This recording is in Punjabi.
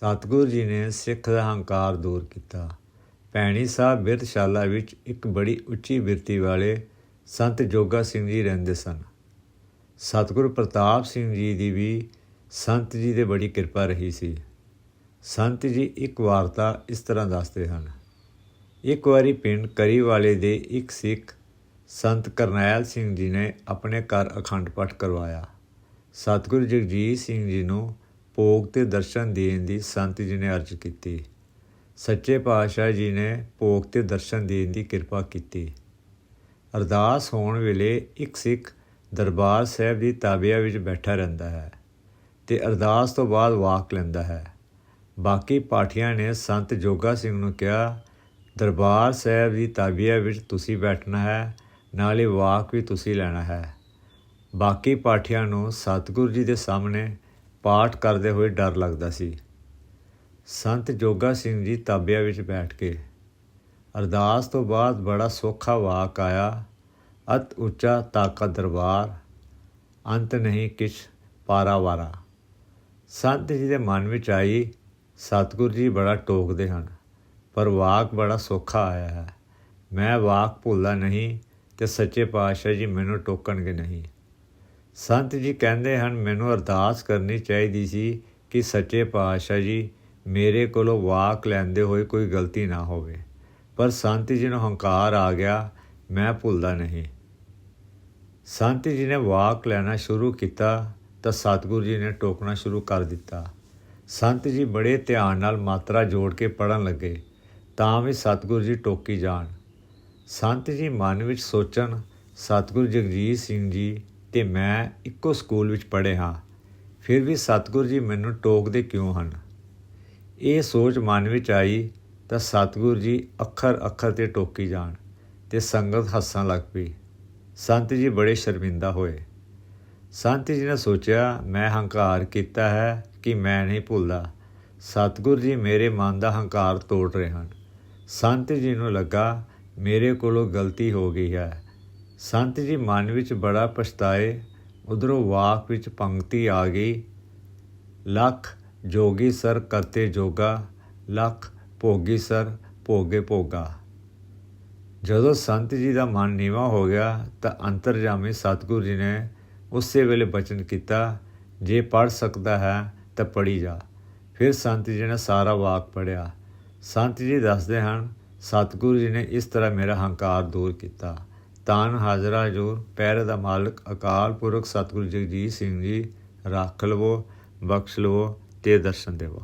ਸਤਿਗੁਰੂ ਜੀ ਨੇ ਸਿੱਖ ਦਾ ਹੰਕਾਰ ਦੂਰ ਕੀਤਾ। ਭੈਣੀ ਸਾਹਿਬ ਬਿਰਤਸ਼ਾਲਾ ਵਿੱਚ ਇੱਕ ਬੜੀ ਉੱਚੀ ਬਿਰਤੀ ਵਾਲੇ ਸੰਤ ਜੋਗਾ ਸਿੰਘ ਜੀ ਰਹਿੰਦੇ ਸਨ। ਸਤਿਗੁਰੂ ਪ੍ਰਤਾਪ ਸਿੰਘ ਜੀ ਦੀ ਵੀ ਸੰਤ ਜੀ ਦੇ ਬੜੀ ਕਿਰਪਾ ਰਹੀ ਸੀ। ਸੰਤ ਜੀ ਇੱਕ ਵਾਰਤਾ ਇਸ ਤਰ੍ਹਾਂ ਦੱਸਦੇ ਹਨ। ਇੱਕ ਵਾਰੀ ਪਿੰਡ ਕਰੀ ਵਾਲੇ ਦੇ ਇੱਕ ਸਿੱਖ ਸੰਤ ਕਰਨੈਲ ਸਿੰਘ ਜੀ ਨੇ ਆਪਣੇ ਘਰ ਅਖੰਡ ਪਾਠ ਕਰਵਾਇਆ। ਸਤਿਗੁਰੂ ਜਗਜੀਤ ਸਿੰਘ ਜੀ ਨੂੰ ਭੋਗ ਤੇ ਦਰਸ਼ਨ ਦੇਣ ਦੀ ਸੰਤ ਜੀ ਨੇ ਅਰਜ਼ ਕੀਤੀ। ਸੱਚੇ ਪਾਤਸ਼ਾਹ ਜੀ ਨੇ ਭੋਗ ਤੇ ਦਰਸ਼ਨ ਦੇਣ ਦੀ ਕਿਰਪਾ ਕੀਤੀ। ਅਰਦਾਸ ਹੋਣ ਵੇਲੇ ਇੱਕ ਸਿੱਖ ਦਰਬਾਰ ਸਾਹਿਬ ਦੀ ਤਾਬਿਆ ਵਿੱਚ ਬੈਠਾ ਰਹਿੰਦਾ ਹੈ ਤੇ ਅਰਦਾਸ ਤੋਂ ਬਾਅਦ ਵਾਕ ਲੈਂਦਾ ਹੈ। ਬਾਕੀ ਪਾਠੀਆਂ ਨੇ ਸੰਤ ਜੋਗਾ ਸਿੰਘ ਨੂੰ ਕਿਹਾ, ਦਰਬਾਰ ਸਾਹਿਬ ਦੀ ਤਾਬਿਆ ਵਿੱਚ ਤੁਸੀਂ ਬੈਠਣਾ ਹੈ, ਨਾਲੇ ਵਾਕ ਵੀ ਤੁਸੀਂ ਲੈਣਾ ਹੈ। ਬਾਕੀ ਪਾਠੀਆਂ ਨੂੰ ਸਤਿਗੁਰੂ ਜੀ ਦੇ ਸਾਹਮਣੇ ਪਾਠ ਕਰਦੇ ਹੋਏ ਡਰ ਲੱਗਦਾ ਸੀ। ਸੰਤ ਜੋਗਾ ਸਿੰਘ ਜੀ ਤਾਬਿਆ ਵਿੱਚ ਬੈਠ ਕੇ ਅਰਦਾਸ ਤੋਂ ਬਾਅਦ ਬੜਾ ਸੌਖਾ ਵਾਕ ਆਇਆ, ਅਤ ਉੱਚਾ ਤਾਕਤ ਦਰਬਾਰ, ਅੰਤ ਨਹੀਂ ਕਿਛ ਪਾਰਾਵਾਰਾ। ਸੰਤ ਜੀ ਦੇ ਮਨ ਵਿੱਚ ਆਈ, ਸਤਿਗੁਰੂ ਜੀ ਬੜਾ ਟੋਕਦੇ ਹਨ, ਪਰ ਵਾਕ ਬੜਾ ਸੌਖਾ ਆਇਆ ਹੈ। ਮੈਂ ਵਾਕ ਭੁੱਲਦਾ ਨਹੀਂ ਤੇ ਸੱਚੇ ਪਾਤਸ਼ਾਹ ਜੀ ਮੈਨੂੰ ਟੋਕਣਗੇ ਨਹੀਂ। ਸੰਤ ਜੀ ਕਹਿੰਦੇ ਹਨ, ਮੈਨੂੰ ਅਰਦਾਸ ਕਰਨੀ ਚਾਹੀਦੀ ਸੀ ਕਿ ਸੱਚੇ ਪਾਤਸ਼ਾਹ ਜੀ, ਮੇਰੇ ਕੋਲੋਂ ਵਾਕ ਲੈਂਦੇ ਹੋਏ ਕੋਈ ਗਲਤੀ ਨਾ ਹੋਵੇ। ਪਰ ਸੰਤ ਜੀ ਨੂੰ ਹੰਕਾਰ ਆ ਗਿਆ, ਮੈਂ ਭੁੱਲਦਾ ਨਹੀਂ। ਸੰਤ ਜੀ ਨੇ ਵਾਕ ਲੈਣਾ ਸ਼ੁਰੂ ਕੀਤਾ ਤਾਂ ਸਤਿਗੁਰੂ ਜੀ ਨੇ ਟੋਕਣਾ ਸ਼ੁਰੂ ਕਰ ਦਿੱਤਾ। ਸੰਤ ਜੀ ਬੜੇ ਧਿਆਨ ਨਾਲ ਮਾਤਰਾ ਜੋੜ ਕੇ ਪੜਨ ਲੱਗੇ, ਤਾਂ ਵੀ ਸਤਿਗੁਰੂ ਜੀ ਟੋਕੀ ਜਾਣ। ਸੰਤ ਜੀ ਮਨ ਵਿੱਚ ਸੋਚਣ, ਸਤਿਗੁਰੂ ਜਗਜੀਤ ਸਿੰਘ ਜੀ ਤੇ ਮੈਂ ਇੱਕੋ ਸਕੂਲ ਵਿੱਚ ਪੜ੍ਹੇ ਹਾਂ, ਫਿਰ ਵੀ ਸਤਿਗੁਰੂ ਜੀ ਮੈਨੂੰ ਟੋਕਦੇ ਕਿਉਂ ਹਨ? ਇਹ ਸੋਚ ਮਨ ਵਿੱਚ ਆਈ ਤਾਂ ਸਤਿਗੁਰੂ ਜੀ ਅੱਖਰ ਅੱਖਰ ਤੇ ਟੋਕੀ ਜਾਣ ਤੇ ਸੰਗਤ ਹੱਸਣ ਲੱਗ ਪਈ। ਸੰਤ ਜੀ ਬੜੇ ਸ਼ਰਮਿੰਦਾ ਹੋਏ। ਸੰਤ ਜੀ ਨੇ ਸੋਚਿਆ, ਮੈਂ ਹੰਕਾਰ ਕੀਤਾ ਹੈ ਕਿ ਮੈਂ ਨਹੀਂ ਭੁੱਲਦਾ। ਸਤਿਗੁਰੂ ਜੀ ਮੇਰੇ ਮਨ ਦਾ ਹੰਕਾਰ ਤੋੜ ਰਹੇ ਹਨ। ਸੰਤ ਜੀ ਨੂੰ ਲੱਗਾ, ਮੇਰੇ ਕੋਲੋਂ ਗਲਤੀ ਹੋ ਗਈ ਹੈ। ਸੰਤ ਜੀ ਮਨ ਵਿੱਚ ਬੜਾ ਪਛਤਾਏ, ਉਧਰੋਂ ਵਾਕ ਵਿੱਚ ਪੰਕਤੀ ਆ ਗਈ, ਲੱਖ ਜੋਗੀ ਸਰ ਕਰਤੇ ਜੋਗਾ, ਲੱਖ ਭੋਗੀ ਸਰ ਭੋਗੇ ਭੋਗਾ। ਜਦੋਂ ਸੰਤ ਜੀ ਦਾ ਮਨ ਨੀਵਾ ਹੋ ਗਿਆ, ਤਾਂ ਅੰਤਰਜਾਮੀ ਸਤਿਗੁਰੂ ਜੀ ਨੇ ਉਸੇ ਵੇਲੇ ਬਚਨ ਕੀਤਾ, ਜੇ ਪੜ ਸਕਦਾ ਹੈ ਤਾਂ ਪੜੀ ਜਾ। ਫਿਰ ਸੰਤ ਜੀ ਨੇ ਸਾਰਾ ਵਾਕ ਪੜਿਆ ਸੰਤ ਜੀ ਦੱਸਦੇ ਹਨ, ਸਤਿਗੁਰੂ ਜੀ ਨੇ ਇਸ ਤਰ੍ਹਾਂ ਮੇਰਾ ਹੰਕਾਰ ਦੂਰ ਕੀਤਾ। ਤਾਨ ਹਾਜ਼ਰਾ ਜੋਰ ਪੈਰ ਦਾ ਮਾਲਕ ਅਕਾਲ ਪੁਰਖ ਸਤਿਗੁਰੂ ਜਗਜੀਤ ਸਿੰਘ ਜੀ, ਰੱਖ ਲਵੋ, ਬਖਸ਼ ਲਵੋ ਤੇ ਦਰਸ਼ਨ ਦੇਵੋ।